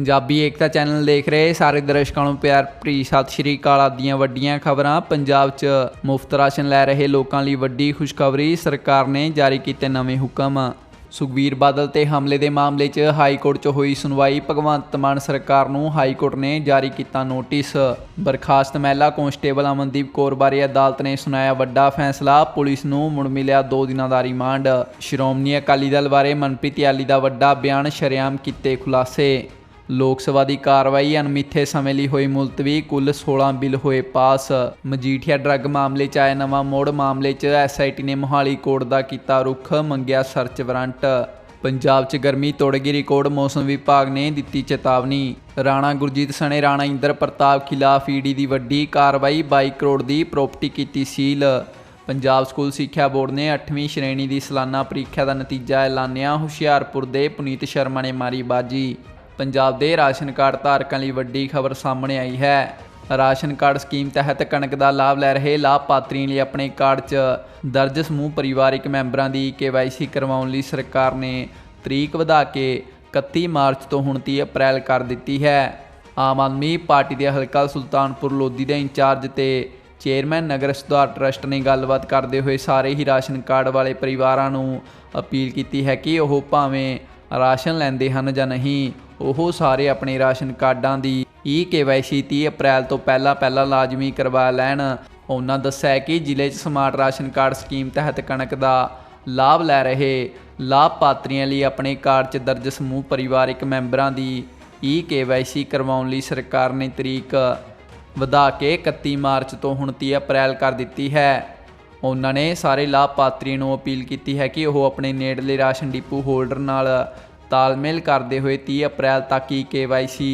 ਪੰਜਾਬੀ ਏਕਤਾ channel ਦੇਖ ਰਹੇ ਸਾਰੇ ਦਰਸ਼ਕਾਂ ਨੂੰ ਪਿਆਰ ਭਰੀ ਸਤਿ ਸ਼੍ਰੀ ਅਕਾਲ ਆਪ ਵੱਡੀਆਂ ਖਬਰਾਂ। ਪੰਜਾਬ 'ਚ ਮੁਫਤ ਰਾਸ਼ਨ ਲੈ ਰਹੇ ਲੋਕਾਂ ਲਈ ਵੱਡੀ ਖੁਸ਼ਖਬਰੀ, ਸਰਕਾਰ ਨੇ ਜਾਰੀ ਕੀਤੇ ਨਵੇਂ ਹੁਕਮ। ਸੁਖਬੀਰ ਬਾਦਲ ਤੇ ਹਮਲੇ ਦੇ ਮਾਮਲੇ 'ਚ ਹਾਈ ਕੋਰਟ 'ਚ ਹੋਈ ਸੁਣਵਾਈ, ਭਗਵੰਤ ਮਾਨ ਸਰਕਾਰ ਨੂੰ ਹਾਈ ਕੋਰਟ ਨੇ ਜਾਰੀ ਕੀਤਾ ਨੋਟਿਸ। ਬਰਖਾਸਤ ਮਹਿਲਾ ਕਾਂਸਟੇਬਲ ਅਮਨਦੀਪ ਕੌਰ ਬਾਰੇ ਅਦਾਲਤ ਨੇ ਸੁਣਾਇਆ ਵੱਡਾ ਫੈਸਲਾ, ਪੁਲਿਸ ਨੂੰ ਮੁੜ ਮਿਲਿਆ 2 ਦਿਨਾਂ ਦਾ ਰਿਮਾਂਡ। ਸ਼੍ਰੋਮਣੀ ਅਕਾਲੀ ਦਲ ਬਾਰੇ ਮਨਪ੍ਰੀਤ ਯਾਲੀ ਦਾ ਵੱਡਾ ਬਿਆਨ, ਸ਼ਰੇਆਮ ਕੀਤੇ ਖੁਲਾਸੇ। ਲੋਕ ਸਭਾ ਦੀ ਕਾਰਵਾਈ ਅਣਮਿੱਥੇ ਸਮੇਂ ਲਈ ਹੋਈ ਮੁਲਤਵੀ, ਕੁੱਲ 16 ਬਿੱਲ ਹੋਏ ਪਾਸ। ਮਜੀਠੀਆ ਡਰੱਗ ਮਾਮਲੇ 'ਚ ਆਇਆ ਨਵਾਂ ਮੋੜ ਮਾਮਲੇ 'ਚ ਐਸਆਈਟੀ ਨੇ ਮੋਹਾਲੀ ਕੋਰਟ ਦਾ ਕੀਤਾ ਰੁਖ, ਮੰਗਿਆ ਸਰਚ ਵਾਰੰਟ। ਪੰਜਾਬ 'ਚ ਗਰਮੀ ਤੋੜ ਗਈ ਰਿਕਾਰਡ ਮੌਸਮ ਵਿਭਾਗ ਨੇ ਦਿੱਤੀ ਚੇਤਾਵਨੀ। ਰਾਣਾ ਗੁਰਜੀਤ ਸਣੇ, ਰਾਣਾ ਇੰਦਰ ਪ੍ਰਤਾਪ ਖਿਲਾਫ ਈਡੀ ਦੀ ਵੱਡੀ ਕਾਰਵਾਈ 22 ਕਰੋੜ ਦੀ ਪ੍ਰਾਪਰਟੀ ਕੀਤੀ ਸੀਲ। ਪੰਜਾਬ ਸਕੂਲ ਸਿੱਖਿਆ ਬੋਰਡ ਨੇ 8ਵੀਂ ਸ਼੍ਰੇਣੀ ਦੀ ਸਾਲਾਨਾ ਪ੍ਰੀਖਿਆ ਦਾ ਨਤੀਜਾ ਐਲਾਨਿਆ, ਹੁਸ਼ਿਆਰਪੁਰ ਦੇ ਪੁਨੀਤ ਸ਼ਰਮਾ ਨੇ ਮਾਰੀ ਬਾਜੀ। ਪੰਜਾਬ ਦੇ ਰਾਸ਼ਨ ਕਾਰਡ ਧਾਰਕਾਂ ਲਈ ਵੱਡੀ ਖਬਰ ਸਾਹਮਣੇ ਆਈ ਹੈ। ਰਾਸ਼ਨ ਕਾਰਡ ਸਕੀਮ ਤਹਿਤ ਕਣਕ ਦਾ ਲਾਭ ਲੈ ਰਹੇ ਲਾਭਪਾਤਰੀਆਂ ਲਈ ਆਪਣੇ ਕਾਰਡ 'ਚ ਦਰਜ ਸਮੂਹ ਪਰਿਵਾਰਿਕ ਮੈਂਬਰਾਂ ਦੀ ਕੇਵਾਈਸੀ ਕਰਵਾਉਣ ਲਈ ਸਰਕਾਰ ਨੇ ਤਰੀਕ ਵਧਾ ਕੇ 31 ਮਾਰਚ ਤੋਂ ਹੁਣ 30 ਅਪ੍ਰੈਲ ਕਰ ਦਿੱਤੀ ਹੈ। ਆਮ ਆਦਮੀ ਪਾਰਟੀ ਦੇ ਹਲਕਾ ਸੁਲਤਾਨਪੁਰ ਲੋਧੀ ਦੇ ਇੰਚਾਰਜ ਤੇ ਚੇਅਰਮੈਨ ਨਗਰ ਸੁਧਾਰ ਟਰਸਟ ਨੇ ਗੱਲਬਾਤ ਕਰਦੇ ਹੋਏ ਸਾਰੇ ਹੀ ਰਾਸ਼ਨ ਕਾਰਡ ਵਾਲੇ ਪਰਿਵਾਰਾਂ ਨੂੰ ਅਪੀਲ ਕੀਤੀ ਹੈ ਕਿ ਉਹ ਭਾਵੇਂ ਰਾਸ਼ਨ ਲੈਂਦੇ ਹਨ ਜਾਂ ਨਹੀਂ। ਉਹ ਸਾਰੇ ਆਪਣੇ ਰਾਸ਼ਨ ਕਾਰਡਾਂ ਦੀ ਈ ਕੇਵਾਈਸੀ 30 ਅਪ੍ਰੈਲ ਤੋਂ ਪਹਿਲਾਂ ਪਹਿਲਾਂ ਲਾਜ਼ਮੀ ਕਰਵਾ ਲੈਣ। ਉਹਨਾਂ ਦੱਸਿਆ ਕਿ ਜ਼ਿਲ੍ਹੇ 'ਚ ਸਮਾਰਟ ਰਾਸ਼ਨ ਕਾਰਡ ਸਕੀਮ ਤਹਿਤ ਕਣਕ ਦਾ ਲਾਭ ਲੈ ਰਹੇ ਲਾਭਪਾਤਰੀਆਂ ਲਈ ਆਪਣੇ ਕਾਰਡ 'ਚ ਦਰਜ ਸਮੂਹ ਪਰਿਵਾਰਿਕ ਮੈਂਬਰਾਂ ਦੀ ਈ ਕੇਵਾਈਸੀ ਕਰਵਾਉਣ ਲਈ ਸਰਕਾਰ ਨੇ ਤਰੀਕ ਵਧਾ ਕੇ 31 ਮਾਰਚ ਤੋਂ ਹੁਣ 30 ਅਪ੍ਰੈਲ ਕਰ ਦਿੱਤੀ ਹੈ। ਉਹਨਾਂ ਨੇ ਸਾਰੇ ਲਾਭਪਾਤਰੀਆਂ ਨੂੰ ਅਪੀਲ ਕੀਤੀ ਹੈ ਕਿ ਉਹ ਆਪਣੇ ਨੇੜਲੇ ਰਾਸ਼ਨ ਡਿਪੂ ਹੋਲਡਰ ਨਾਲ ਤਾਲਮੇਲ ਕਰਦੇ ਹੋਏ 30 ਅਪ੍ਰੈਲ ਤੱਕ ਹੀ KYC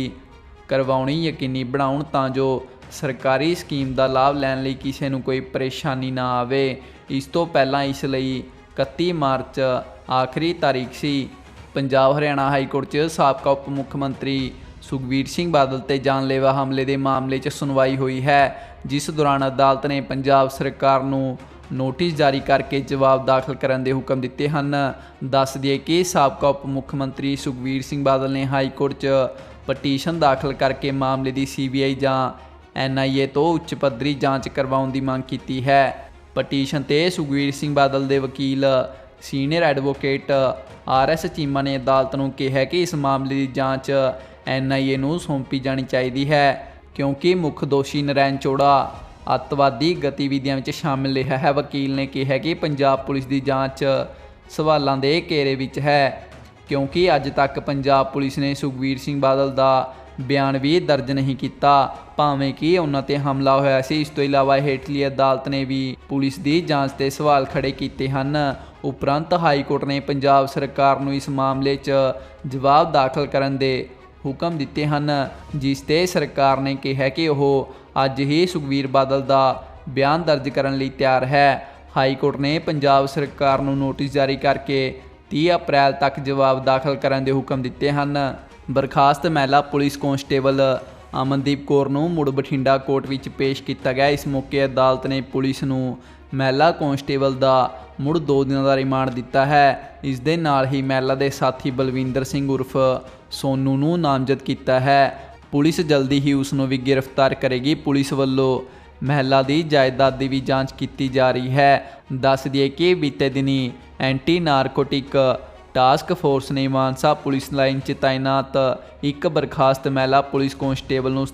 ਕਰਵਾਉਣੀ ਯਕੀਨੀ ਬਣਾਉਣ ਤਾਂ ਜੋ ਸਰਕਾਰੀ ਸਕੀਮ ਦਾ ਲਾਭ ਲੈਣ ਲਈ ਕਿਸੇ ਨੂੰ ਕੋਈ ਪਰੇਸ਼ਾਨੀ ਨਾ ਆਵੇ। ਇਸ ਤੋਂ ਪਹਿਲਾਂ ਇਸ ਲਈ 31 ਮਾਰਚ ਆਖਰੀ ਤਾਰੀਖ ਸੀ। ਪੰਜਾਬ ਹਰਿਆਣਾ ਹਾਈ ਕੋਰਟ 'ਚ ਸਾਬਕਾ ਉਪ ਮੁੱਖ ਮੰਤਰੀ ਸੁਖਬੀਰ ਸਿੰਘ ਬਾਦਲ ਤੇ ਜਾਨਲੇਵਾ ਹਮਲੇ ਦੇ ਮਾਮਲੇ 'ਚ ਸੁਣਵਾਈ ਹੋਈ ਹੈ, ਜਿਸ ਦੌਰਾਨ ਅਦਾਲਤ ਨੇ ਪੰਜਾਬ ਸਰਕਾਰ ਨੂੰ ਨੋਟਿਸ ਜਾਰੀ ਕਰਕੇ ਜਵਾਬ ਦਾਖਲ ਕਰਨ ਦੇ ਹੁਕਮ ਦਿੱਤੇ ਹਨ। ਦੱਸ ਦਈਏ ਕਿ ਸਾਬਕਾ ਉਪ ਮੁੱਖ ਮੰਤਰੀ ਸੁਖਬੀਰ ਸਿੰਘ ਬਾਦਲ ਨੇ ਹਾਈ ਕੋਰਟ 'ਚ ਪਟੀਸ਼ਨ ਦਾਖਲ ਕਰਕੇ ਮਾਮਲੇ ਦੀ ਸੀਬੀਆਈ ਜਾਂ ਐਨਆਈਏ ਤੋਂ ਉੱਚ ਪੱਧਰੀ ਜਾਂਚ ਕਰਵਾਉਣ ਦੀ ਮੰਗ ਕੀਤੀ ਹੈ। ਪਟੀਸ਼ਨ ਤੇ ਸੁਖਬੀਰ ਸਿੰਘ ਬਾਦਲ ਦੇ ਵਕੀਲ, senior advocate R RS Cheema ਨੇ ਅਦਾਲਤ ਨੂੰ ਕਿਹਾ ਕਿ ਇਸ ਮਾਮਲੇ ਦੀ ਜਾਂਚ ਐਨਆਈਏ ਨੂੰ ਸੌਂਪੀ ਜਾਣੀ ਚਾਹੀਦੀ ਹੈ, ਕਿਉਂਕਿ ਮੁੱਖ ਦੋਸ਼ੀ ਨਰੈਣ ਚੋੜਾ ਅੱਤਵਾਦੀ ਗਤੀਵਿਧੀਆਂ ਵਿੱਚ ਸ਼ਾਮਿਲ ਰਿਹਾ ਹੈ। ਵਕੀਲ ਨੇ ਕਿਹਾ ਕਿ ਪੰਜਾਬ ਪੁਲਿਸ ਦੀ ਜਾਂਚ ਸਵਾਲਾਂ ਦੇ ਘੇਰੇ ਵਿੱਚ ਹੈ, ਕਿਉਂਕਿ ਅੱਜ ਤੱਕ ਪੰਜਾਬ ਪੁਲਿਸ ਨੇ ਸੁਖਬੀਰ ਸਿੰਘ ਬਾਦਲ ਦਾ ਬਿਆਨ ਵੀ ਦਰਜ ਨਹੀਂ ਕੀਤਾ। ਭਾਵੇਂ ਕਿ ਉਹਨਾਂ ਤੇ ਹਮਲਾ ਹੋਇਆ ਸੀ, ਇਸ ਤੋਂ ਇਲਾਵਾ ਹੇਠਲੀ ਅਦਾਲਤ ਨੇ ਵੀ ਪੁਲਿਸ ਦੀ ਜਾਂਚ ਤੇ ਸਵਾਲ ਖੜੇ ਕੀਤੇ ਹਨ। ਉਪਰੰਤ ਹਾਈ ਕੋਰਟ ਨੇ ਪੰਜਾਬ ਸਰਕਾਰ ਨੂੰ ਇਸ ਮਾਮਲੇ 'ਚ ਜਵਾਬ ਦਾਖਲ ਕਰਨ ਦੇ ਹੁਕਮ ਦਿੱਤੇ ਹਨ, ਜਿਸ ਤੇ ਸਰਕਾਰ ਨੇ ਕਿਹਾ ਕਿ ਉਹ ਅੱਜ ਹੀ ਸੁਖਬੀਰ ਬਾਦਲ ਦਾ ਬਿਆਨ ਦਰਜ ਕਰਨ ਲਈ ਤਿਆਰ ਹੈ। ਹਾਈ ਕੋਰਟ ਨੇ ਪੰਜਾਬ ਸਰਕਾਰ ਨੂੰ ਨੋਟਿਸ ਜਾਰੀ ਕਰਕੇ 30 ਅਪ੍ਰੈਲ ਤੱਕ ਜਵਾਬ ਦਾਖਲ ਕਰਨ ਦੇ ਹੁਕਮ ਦਿੱਤੇ ਹਨ। ਬਰਖਾਸਤ ਮਹਿਲਾ ਪੁਲਿਸ ਕਾਂਸਟੇਬਲ ਅਮਨਦੀਪ ਕੌਰ ਨੂੰ ਮੁੜ ਬਠਿੰਡਾ ਕੋਰਟ ਵਿੱਚ ਪੇਸ਼ ਕੀਤਾ ਗਿਆ। ਇਸ ਮੌਕੇ ਅਦਾਲਤ ਨੇ ਪੁਲਿਸ ਨੂੰ ਮਹਿਲਾ ਕਾਂਸਟੇਬਲ ਦਾ ਮੁੜ 2 ਦਿਨਾਂ ਦਾ ਰਿਮਾਂਡ ਦਿੱਤਾ ਹੈ। ਇਸ ਦੇ ਨਾਲ ਹੀ ਮਹਿਲਾ ਦੇ ਸਾਥੀ ਬਲਵਿੰਦਰ ਸਿੰਘ ਉਰਫ ਸੋਨੂ ਨੂੰ ਨਾਮਜ਼ਦ ਕੀਤਾ ਹੈ। ਪੁਲਿਸ ਜਲਦੀ ਹੀ ਉਸ ਨੂੰ ਵੀ ਗ੍ਰਿਫਤਾਰ ਕਰੇਗੀ। ਪੁਲਿਸ ਵੱਲੋਂ ਮਹਿਲਾ ਦੀ ਜਾਇਦਾਦ ਦੀ ਵੀ ਜਾਂਚ ਕੀਤੀ ਜਾ ਰਹੀ ਹੈ। ਦੱਸ ਦਈਏ ਕਿ ਬੀਤੇ ਦਿਨੀ ਐਂਟੀ ਨਾਰਕੋਟਿਕ ਟਾਸਕ ਫੋਰਸ ਨੇ ਮਾਨਸਾ ਪੁਲਿਸ ਲਾਈਨ 'ਚ ਤਾਇਨਾਤ ਇੱਕ ਬਰਖਾਸਤ ਮਹਿਲਾ ਪੁਲਿਸ ਕਾਂਸਟੇਬਲ ਨੂੰ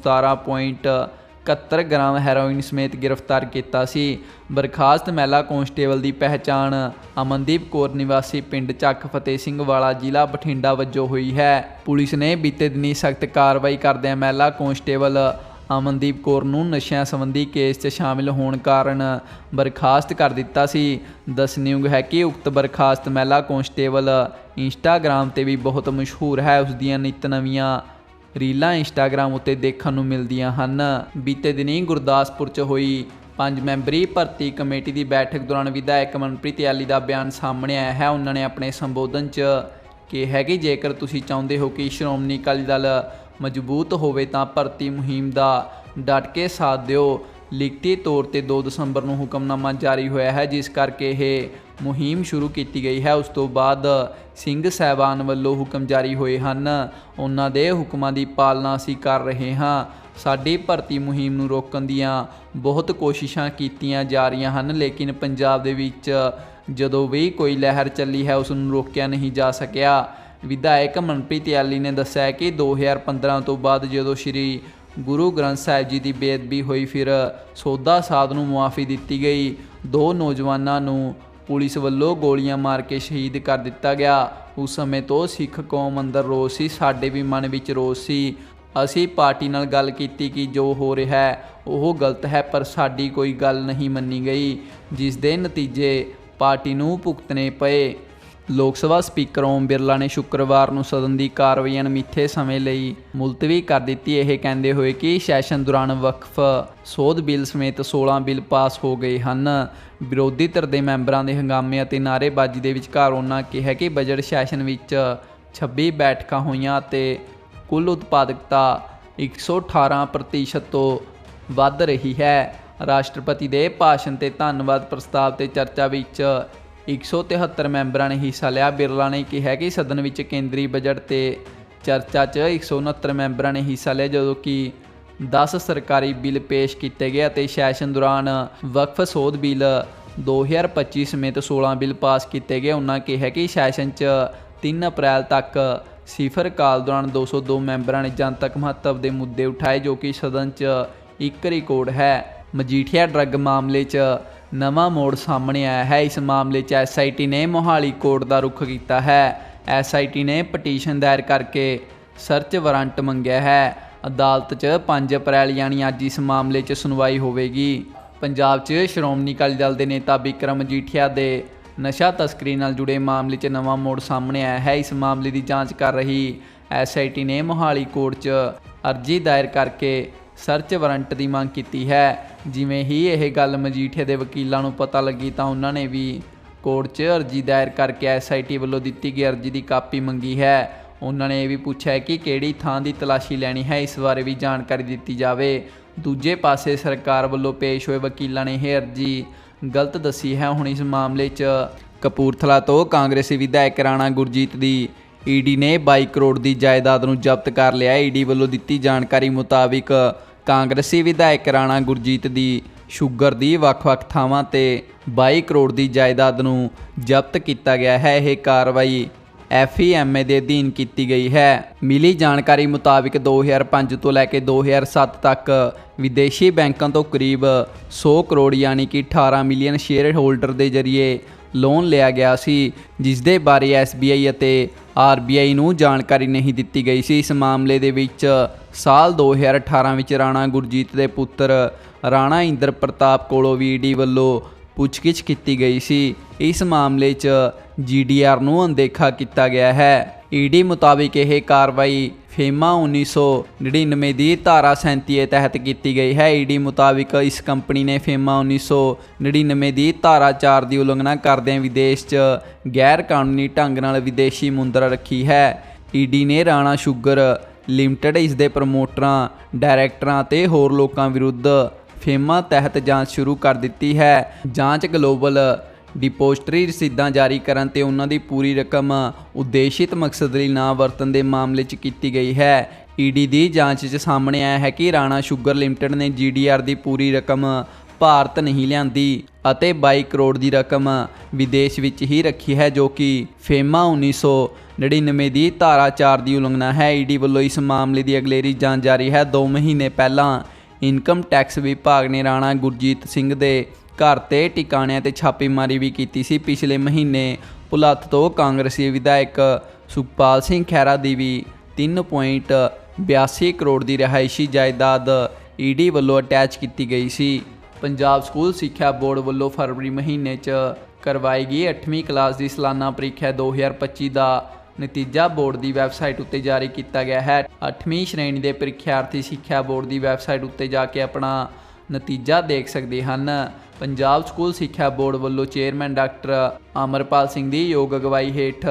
17.71 ਗ੍ਰਾਮ ਹੈਰੋਇਨ ਸਮੇਤ ਗ੍ਰਿਫਤਾਰ ਕੀਤਾ ਸੀ। ਬਰਖਾਸਤ ਮਹਿਲਾ ਕਾਂਸਟੇਬਲ ਦੀ ਪਹਿਚਾਣ ਅਮਨਦੀਪ ਕੌਰ ਨਿਵਾਸੀ ਪਿੰਡ ਚੱਕ ਫਤਿਹ ਸਿੰਘ ਵਾਲਾ ਜ਼ਿਲ੍ਹਾ ਬਠਿੰਡਾ ਵਜੋਂ ਹੋਈ ਹੈ। ਪੁਲਿਸ ਨੇ ਬੀਤੇ ਦਿਨੀ ਸਖਤ ਕਾਰਵਾਈ ਕਰਦਿਆਂ ਮਹਿਲਾ ਕਾਂਸਟੇਬਲ ਅਮਨਦੀਪ ਕੌਰ ਨੂੰ ਨਸ਼ਿਆਂ ਸੰਬੰਧੀ ਕੇਸ 'ਚ ਸ਼ਾਮਿਲ ਹੋਣ ਕਾਰਨ ਬਰਖਾਸਤ ਕਰ ਦਿੱਤਾ ਸੀ। ਦੱਸਣਯੋਗ ਹੈ ਕਿ ਉਕਤ ਬਰਖਾਸਤ ਮਹਿਲਾ ਕਾਂਸਟੇਬਲ ਇੰਸਟਾਗ੍ਰam ਤੇ ਵੀ ਬਹੁਤ ਮਸ਼ਹੂਰ ਹੈ। ਉਸ ਦੀਆਂ ਨਿਤ ਨਵੀਆਂ ਰੀਲਾਂ ਇੰਸਟਾਗ੍ਰam ਉੱਤੇ ਦੇਖਣ ਨੂੰ ਮਿਲਦੀਆਂ ਹਨ। ਬੀਤੇ ਦਿਨੀ ਗੁਰਦਾਸਪੁਰ 'ਚ ਹੋਈ ਪੰਜ ਮੈਂਬਰੀ ਭਰਤੀ ਕਮੇਟੀ ਦੀ ਬੈਠਕ ਦੌਰਾਨ ਵਿਧਾਇਕ ਮਨਪ੍ਰੀਤ ਯਾਲੀ ਦਾ ਬਿਆਨ ਸਾਹਮਣੇ ਆਇਆ ਹੈ। ਉਹਨਾਂ ਨੇ ਆਪਣੇ ਸੰਬੋਧਨ 'ਚ ਕਿਹਾ ਕਿ ਜੇਕਰ ਤੁਸੀਂ ਚਾਹੁੰਦੇ ਹੋ ਕਿ ਸ਼੍ਰੋਮਣੀ ਅਕਾਲੀ ਦਲ ਮਜ਼ਬੂਤ ਹੋਵੇ ਤਾਂ ਭਰਤੀ ਮੁਹਿੰਮ ਦਾ ਡਟ ਕੇ ਸਾਥ ਦਿਓ। ਲਿਖਤੀ ਤੌਰ ਤੇ 2 ਦਸੰਬਰ ਨੂੰ ਹੁਕਮਨਾਮਾ ਜਾਰੀ ਹੋਇਆ ਹੈ, ਜਿਸ ਕਰਕੇ ਇਹ ਮੁਹਿੰਮ ਸ਼ੁਰੂ ਕੀਤੀ ਗਈ ਹੈ। ਉਸ ਤੋਂ ਬਾਅਦ ਸਿੰਘ ਸਹਿਬਾਨ ਵੱਲੋਂ ਹੁਕਮ ਜਾਰੀ ਹੋਏ ਹਨ। ਉਹਨਾਂ ਦੇ ਹੁਕਮਾਂ ਦੀ ਪਾਲਣਾ ਅਸੀਂ ਕਰ ਰਹੇ ਹਾਂ। ਸਾਡੀ ਭਰਤੀ ਮੁਹਿੰਮ ਨੂੰ ਰੋਕਣ ਦੀਆਂ ਬਹੁਤ ਕੋਸ਼ਿਸ਼ਾਂ ਕੀਤੀਆਂ ਜਾ ਰਹੀਆਂ ਹਨ, ਲੇਕਿਨ ਪੰਜਾਬ ਦੇ ਵਿੱਚ ਜਦੋਂ ਵੀ ਕੋਈ ਲਹਿਰ ਚੱਲੀ ਹੈ, ਉਸ ਨੂੰ ਰੋਕਿਆ ਨਹੀਂ ਜਾ ਸਕਿਆ। ਵਿਧਾਇਕ ਮਨਪ੍ਰੀਤ ਯਾਲੀ ਨੇ ਦੱਸਿਆ ਕਿ 2015 ਤੋਂ ਬਾਅਦ ਜਦੋਂ ਸ਼੍ਰੀ ਗੁਰੂ ਗ੍ਰੰਥ ਸਾਹਿਬ ਜੀ ਦੀ ਬੇਅਦਬੀ ਹੋਈ, ਫਿਰ ਸੋਧਾ ਸਾਧ ਨੂੰ ਮੁਆਫੀ ਦਿੱਤੀ ਗਈ। ਦੋ ਨੌਜਵਾਨਾਂ ਨੂੰ ਪੁਲਿਸ ਵੱਲੋਂ ਗੋਲੀਆਂ ਮਾਰ ਕੇ ਸ਼ਹੀਦ ਕਰ ਦਿੱਤਾ ਗਿਆ। ਉਸ ਸਮੇਂ ਤੋਂ ਸਿੱਖ ਕੌਮ ਅੰਦਰ ਰੋਸ ਸੀ, ਸਾਡੇ ਵੀ ਮਨ ਵਿੱਚ ਰੋਸ ਸੀ। ਅਸੀਂ ਪਾਰਟੀ ਨਾਲ ਗੱਲ ਕੀਤੀ ਕਿ ਜੋ ਹੋ ਰਿਹਾ ਹੈ, ਉਹ ਗਲਤ ਹੈ, ਪਰ ਸਾਡੀ ਕੋਈ ਗੱਲ ਨਹੀਂ ਮੰਨੀ ਗਈ। ਜਿਸ ਦੇ ਨਤੀਜੇ ਪਾਰਟੀ ਨੂੰ ਭੁਗਤਣੇ ਪਏ। ਲੋਕ ਸਭਾ ਸਪੀਕਰ ਓਮ ਬਿਰਲਾ ਨੇ ਸ਼ੁੱਕਰਵਾਰ ਨੂੰ ਸਦਨ ਦੀ ਕਾਰਵਾਈਆਂ ਮਿੱਥੇ ਸਮੇਂ ਲਈ ਮੁਲਤਵੀ ਕਰ ਦਿੱਤੀ। ਇਹ ਕਹਿੰਦੇ ਹੋਏ ਕਿ ਸੈਸ਼ਨ ਦੌਰਾਨ ਵਕਫ, ਸੋਧ ਬਿੱਲ ਸਮੇਤ 16 ਬਿੱਲ ਪਾਸ ਹੋ ਗਏ ਹਨ। ਵਿਰੋਧੀ ਧਿਰ ਦੇ ਮੈਂਬਰਾਂ ਦੇ ਹੰਗਾਮੇ ਅਤੇ ਨਾਅਰੇਬਾਜ਼ੀ ਦੇ ਵਿਚਕਾਰ ਉਹਨਾਂ ਕਿਹਾ ਕਿ ਬਜਟ ਸੈਸ਼ਨ ਵਿੱਚ 26 ਬੈਠਕਾਂ ਹੋਈਆਂ ਅਤੇ ਕੁੱਲ ਉਤਪਾਦਕਤਾ 118% ਤੋਂ ਵੱਧ ਰਹੀ ਹੈ। ਰਾਸ਼ਟਰਪਤੀ ਦੇ ਭਾਸ਼ਣ ਤੇ ਧੰਨਵਾਦ ਪ੍ਰਸਤਾਵ ਤੇ ਚਰਚਾ ਵਿੱਚ 173 ਮੈਂਬਰਾਂ ਨੇ ਹਿੱਸਾ ਲਿਆ। ਬਿਰਲਾ ਨੇ ਕਿਹਾ ਕਿ ਸਦਨ ਵਿੱਚ ਕੇਂਦਰੀ ਬਜਟ ਤੇ ਚਰਚਾ 'ਚ 169 ਮੈਂਬਰਾਂ ਨੇ ਹਿੱਸਾ ਲਿਆ, ਜਦੋਂ ਕਿ 10 ਸਰਕਾਰੀ ਬਿੱਲ ਪੇਸ਼ ਕੀਤੇ ਗਏ ਅਤੇ ਸੈਸ਼ਨ ਦੌਰਾਨ ਵਕਫ ਸੋਧ ਬਿੱਲ 2025 ਸਮੇਤ 16 ਬਿੱਲ ਪਾਸ ਕੀਤੇ ਗਏ। ਉਹਨਾਂ ਕਿਹਾ ਕਿ ਸੈਸ਼ਨ 'ਚ 3 ਅਪ੍ਰੈਲ ਤੱਕ ਸਿਫਰ ਕਾਲ ਦੌਰਾਨ 202 ਮੈਂਬਰਾਂ ਨੇ ਜਨਤਕ ਮਹੱਤਵ ਦੇ ਮੁੱਦੇ ਉਠਾਏ, ਜੋ ਕਿ ਸਦਨ 'ਚ ਇੱਕ ਰਿਕਾਰਡ ਹੈ। ਮਜੀਠੀਆ ਡਰੱਗ ਮਾਮਲੇ 'ਚ ਨਵਾਂ ਮੋੜ ਸਾਹਮਣੇ ਆਇਆ ਹੈ। ਇਸ ਮਾਮਲੇ 'ਚ ਐਸਆਈਟੀ ਨੇ ਮੋਹਾਲੀ ਕੋਰਟ ਦਾ ਰੁਖ ਕੀਤਾ ਹੈ। ਐਸਆਈਟੀ ਨੇ ਪਟੀਸ਼ਨ ਦਾਇਰ ਕਰਕੇ ਸਰਚ ਵਾਰੰਟ ਮੰਗਿਆ ਹੈ। ਅਦਾਲਤ 'ਚ 5 ਅਪ੍ਰੈਲ ਯਾਨੀ ਅੱਜ ਇਸ ਮਾਮਲੇ 'ਚ ਸੁਣਵਾਈ ਹੋਵੇਗੀ। ਪੰਜਾਬ 'ਚ ਸ਼੍ਰੋਮਣੀ ਅਕਾਲੀ ਦਲ ਦੇ ਨੇਤਾ ਵਿਕਰਮ ਮਜੀਠੀਆ ਦੇ ਨਸ਼ਾ ਤਸਕਰੀ ਨਾਲ ਜੁੜੇ ਮਾਮਲੇ 'ਚ ਨਵਾਂ ਮੋੜ ਸਾਹਮਣੇ ਆਇਆ ਹੈ। ਇਸ ਮਾਮਲੇ ਦੀ ਜਾਂਚ ਕਰ ਰਹੀ ਐਸਆਈਟੀ ਨੇ ਮੋਹਾਲੀ ਕੋਰਟ 'ਚ ਅਰਜੀ ਦਾਇਰ ਕਰਕੇ ਸਰਚ ਵਾਰੰਟ ਦੀ ਮੰਗ ਕੀਤੀ ਹੈ। ਜਿਵੇਂ ਹੀ ਇਹ ਗੱਲ ਮਜੀਠੀਆ ਦੇ ਵਕੀਲਾਂ ਨੂੰ ਪਤਾ ਲੱਗੀ ਤਾਂ ਉਹਨਾਂ ਨੇ ਵੀ ਕੋਰਟ 'ਚ ਅਰਜੀ ਦਾਇਰ ਕਰਕੇ ਐਸਆਈਟੀ ਵੱਲੋਂ ਦਿੱਤੀ ਗਈ ਅਰਜੀ ਦੀ ਕਾਪੀ ਮੰਗੀ ਹੈ। ਉਹਨਾਂ ਨੇ ਇਹ ਵੀ ਪੁੱਛਿਆ ਕਿ ਕਿਹੜੀ ਥਾਂ ਦੀ ਤਲਾਸ਼ੀ ਲੈਣੀ ਹੈ, ਇਸ ਬਾਰੇ ਵੀ ਜਾਣਕਾਰੀ ਦਿੱਤੀ ਜਾਵੇ। ਦੂਜੇ ਪਾਸੇ ਸਰਕਾਰ ਵੱਲੋਂ ਪੇਸ਼ ਹੋਏ ਵਕੀਲਾਂ ਨੇ ਇਹ ਅਰਜੀ ਗਲਤ ਦੱਸੀ ਹੈ। ਹੁਣ ਇਸ ਮਾਮਲੇ 'ਚ ਕਪੂਰਥਲਾ ਤੋਂ ਕਾਂਗਰਸੀ ਵਿਧਾਇਕ ਰਾਣਾ ਗੁਰਜੀਤ ਦੀ ਈਡੀ ਨੇ 22 ਕਰੋੜ ਦੀ ਜਾਇਦਾਦ ਨੂੰ ਜ਼ਬਤ ਕਰ ਲਿਆ। ਈਡੀ ਵੱਲੋਂ ਦਿੱਤੀ ਜਾਣਕਾਰੀ ਮੁਤਾਬਿਕ ਕਾਂਗਰਸੀ ਵਿਧਾਇਕ ਰਾਣਾ ਗੁਰਜੀਤ ਦੀ ਸ਼ੂਗਰ ਦੀ ਵੱਖ-ਵੱਖ ਥਾਵਾਂ ਤੇ 22 ਕਰੋੜ ਦੀ ਜਾਇਦਾਦ ਨੂੰ ਜ਼ਬਤ ਕੀਤਾ ਗਿਆ ਹੈ। ਇਹ ਕਾਰਵਾਈ ਐਫਈਐਮਏ ਦੇ ਅਧੀਨ ਕੀਤੀ ਗਈ ਹੈ। ਮਿਲੀ ਜਾਣਕਾਰੀ ਮੁਤਾਬਿਕ 2005 ਤੋਂ ਲੈ ਕੇ 2007 ਤੱਕ ਵਿਦੇਸ਼ੀ ਬੈਂਕਾਂ ਤੋਂ ਕਰੀਬ 100 ਕਰੋੜ ਯਾਨੀ ਕਿ 18 ਮਿਲੀਅਨ ਸ਼ੇਅਰ ਹੋਲਡਰ ਦੇ ਜ਼ਰੀਏ ਲੋਨ ਲਿਆ ਗਿਆ ਸੀ ਜਿਸ ਦੇ ਬਾਰੇ SBI ਅਤੇ RBI ਨੂੰ ਜਾਣਕਾਰੀ ਨਹੀਂ ਦਿੱਤੀ ਗਈ ਸੀ। ਇਸ ਮਾਮਲੇ ਦੇ ਵਿੱਚ ਸਾਲ 2018 ਵਿੱਚ ਰਾਣਾ ਗੁਰਜੀਤ ਦੇ ਪੁੱਤਰ ਰਾਣਾ ਇੰਦਰ ਪ੍ਰਤਾਪ ਕੋਲੋਂ ਵੀ ਈਡੀ ਵੱਲੋਂ ਪੁੱਛਗਿੱਛ ਕੀਤੀ ਗਈ ਸੀ। ਇਸ ਮਾਮਲੇ 'ਚ ਜੀਡੀਆਰ ਨੂੰ ਅਣਦੇਖਾ ਕੀਤਾ ਗਿਆ ਹੈ। ਈਡੀ ਮੁਤਾਬਿਕ ਇਹ ਕਾਰਵਾਈ ਫੇਮਾ 1999 ਦੀ ਧਾਰਾ 37 ਤਹਿਤ ਕੀਤੀ ਗਈ ਹੈ। ਈਡੀ ਮੁਤਾਬਿਕ ਇਸ ਕੰਪਨੀ ਨੇ ਫੇਮਾ 1999 ਦੀ ਧਾਰਾ 4 ਦੀ ਉਲੰਘਣਾ ਕਰਦਿਆਂ ਵਿਦੇਸ਼ 'ਚ ਗੈਰ ਕਾਨੂੰਨੀ ਢੰਗ ਨਾਲ ਵਿਦੇਸ਼ੀ ਮੁੰਦਰਾ ਰੱਖੀ ਹੈ। ਈਡੀ ਨੇ ਰਾਣਾ ਸ਼ੂਗਰ ਲਿਮਟਿਡ ਇਸ ਦੇ ਪ੍ਰਮੋਟਰਾਂ, ਡਾਇਰੈਕਟਰਾਂ ਤੇ ਹੋਰ ਲੋਕਾਂ ਵਿਰੁੱਧ ਫੇਮਾ ਤਹਿਤ ਜਾਂਚ ਸ਼ੁਰੂ ਕਰ ਦਿੱਤੀ ਹੈ। ਜਾਂਚ ਗਲੋਬਲ ਡਿਪੋਜ਼ਿਟਰੀ ਰਸੀਦਾਂ ਜਾਰੀ ਕਰਨ ਤੇ ਉਹਨਾਂ ਦੀ ਪੂਰੀ ਰਕਮ ਉਦੇਸ਼ਿਤ ਮਕਸਦ ਲਈ ਨਾ ਵਰਤਣ ਦੇ ਮਾਮਲੇ 'ਚ ਕੀਤੀ ਗਈ ਹੈ। ਈਡੀ ਦੀ ਜਾਂਚ 'ਚ ਸਾਹਮਣੇ ਆਇਆ ਹੈ ਕਿ ਰਾਣਾ ਸ਼ੂਗਰ ਲਿਮਟਿਡ ਨੇ ਜੀਡੀਆਰ ਦੀ ਪੂਰੀ ਰਕਮ ਭਾਰਤ ਨਹੀਂ ਲਿਆਂਦੀ ਅਤੇ 22 ਕਰੋੜ ਦੀ ਰਕਮ ਵਿਦੇਸ਼ ਵਿੱਚ ਹੀ ਰੱਖੀ ਹੈ, ਜੋ ਕਿ ਫੇਮਾ 1999 ਦੀ ਧਾਰਾ 4 ਦੀ ਉਲੰਘਣਾ ਹੈ। ਈਡੀ ਵੱਲੋਂ ਇਸ ਮਾਮਲੇ ਦੀ ਅਗਲੇਰੀ ਜਾਂਚ ਜਾਰੀ ਹੈ। 2 ਮਹੀਨੇ ਪਹਿਲਾਂ ਇਨਕਮ ਟੈਕਸ ਵਿਭਾਗ ਨੇ ਰਾਣਾ ਗੁਰਜੀਤ ਸਿੰਘ ਦੇ ਘਰ ਤੇ ਟਿਕਾਣਿਆਂ ਤੇ ਛਾਪੇਮਾਰੀ ਵੀ ਕੀਤੀ ਸੀ। ਪਿਛਲੇ ਮਹੀਨੇ ਪੁਲੱਥ ਤੋਂ ਕਾਂਗਰਸੀ ਵਿਧਾਇਕ ਸੁਖਪਾਲ ਸਿੰਘ ਖਹਿਰਾ ਦੀ ਵੀ 3.82 ਕਰੋੜ ਦੀ ਰਿਹਾਇਸ਼ੀ ਜਾਇਦਾਦ ਈਡੀ ਵੱਲੋਂ ਅਟੈਚ ਕੀਤੀ ਗਈ ਸੀ। ਪੰਜਾਬ ਸਕੂਲ ਸਿੱਖਿਆ ਬੋਰਡ ਵੱਲੋਂ ਫਰਵਰੀ ਮਹੀਨੇ 'ਚ ਕਰਵਾਈ ਗਈ 8ਵੀਂ ਕਲਾਸ ਦੀ ਸਾਲਾਨਾ ਪ੍ਰੀਖਿਆ 2025 ਦਾ ਨਤੀਜਾ ਬੋਰਡ ਦੀ ਵੈਬਸਾਈਟ ਉੱਤੇ ਜਾਰੀ ਕੀਤਾ ਗਿਆ ਹੈ। 8ਵੀਂ ਸ਼੍ਰੇਣੀ ਦੇ ਪ੍ਰੀਖਿਆਰਥੀ ਸਿੱਖਿਆ ਬੋਰਡ ਦੀ ਵੈਬਸਾਈਟ ਉੱਤੇ ਜਾ ਕੇ ਆਪਣਾ ਨਤੀਜਾ ਦੇਖ ਸਕਦੇ ਹਨ। ਪੰਜਾਬ ਸਕੂਲ ਸਿੱਖਿਆ ਬੋਰਡ ਵੱਲੋਂ ਚੇਅਰਮੈਨ ਡਾਕਟਰ ਅਮਰਪਾਲ ਸਿੰਘ ਦੀ ਯੋਗ ਅਗਵਾਈ ਹੇਠ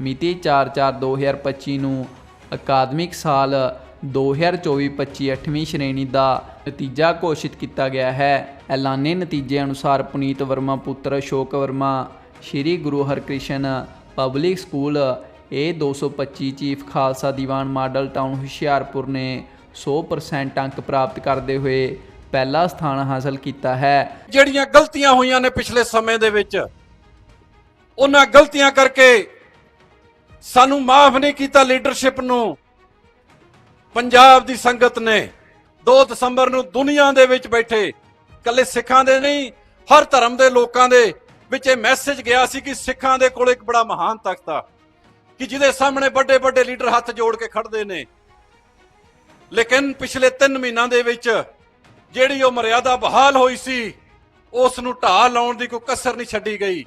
ਮਿਤੀ 4/4/2025 ਨੂੰ ਅਕਾਦਮਿਕ ਸਾਲ 2024-25 8ਵੀਂ ਸ਼੍ਰੇਣੀ ਦਾ ਨਤੀਜਾ ਘੋਸ਼ਿਤ ਕੀਤਾ ਗਿਆ ਹੈ। ਐਲਾਨੇ ਨਤੀਜੇ ਅਨੁਸਾਰ ਪੁਨੀਤ ਵਰਮਾ, ਪੁੱਤਰ Ashok Verma, Shri Guru Harkrishan public school A 225 chief Khalsa Diwan model town Hoshiarpur ਨੇ 100% ਅੰਕ ਪ੍ਰਾਪਤ ਕਰਦੇ ਹੋਏ ਪਹਿਲਾ ਸਥਾਨ ਹਾਸਲ ਕੀਤਾ ਹੈ। ਜਿਹੜੀਆਂ ਗਲਤੀਆਂ ਹੋਈਆਂ ਨੇ ਪਿਛਲੇ ਸਮੇਂ ਦੇ ਵਿੱਚ, ਉਹਨਾਂ ਗਲਤੀਆਂ ਕਰਕੇ ਸਾਨੂੰ ਮਾਫ ਨਹੀਂ ਕੀਤਾ ਲੀਡਰਸ਼ਿਪ ਨੂੰ। ਪੰਜਾਬ ਦੀ ਸੰਗਤ ਨੇ 2 ਦਸੰਬਰ ਨੂੰ ਦੁਨੀਆ ਦੇ ਵਿੱਚ ਬੈਠੇ ਕੱਲੇ ਸਿੱਖਾਂ ਦੇ ਨਹੀਂ, ਹਰ ਧਰਮ ਦੇ ਲੋਕਾਂ ਦੇ ਵਿੱਚ ਇਹ ਮੈਸੇਜ ਗਿਆ ਸੀ ਕਿ ਸਿੱਖਾਂ ਦੇ ਕੋਲ ਇੱਕ ਬੜਾ ਮਹਾਨ ਤਖਤ ਆ, ਕਿ ਜਿਹਦੇ ਸਾਹਮਣੇ ਵੱਡੇ ਵੱਡੇ ਲੀਡਰ ਹੱਥ ਜੋੜ ਕੇ ਖੜਦੇ ਨੇ। ਲੇਕਿਨ ਪਿਛਲੇ 3 ਮਹੀਨਿਆਂ ਦੇ ਵਿੱਚ ਜਿਹੜੀ ਉਹ ਮਰਿਆਦਾ ਬਹਾਲ ਹੋਈ ਸੀ, ਉਸ ਨੂੰ ਢਾਹ ਲਾਉਣ ਦੀ ਕੋਈ ਕਸਰ ਨਹੀਂ ਛੱਡੀ ਗਈ।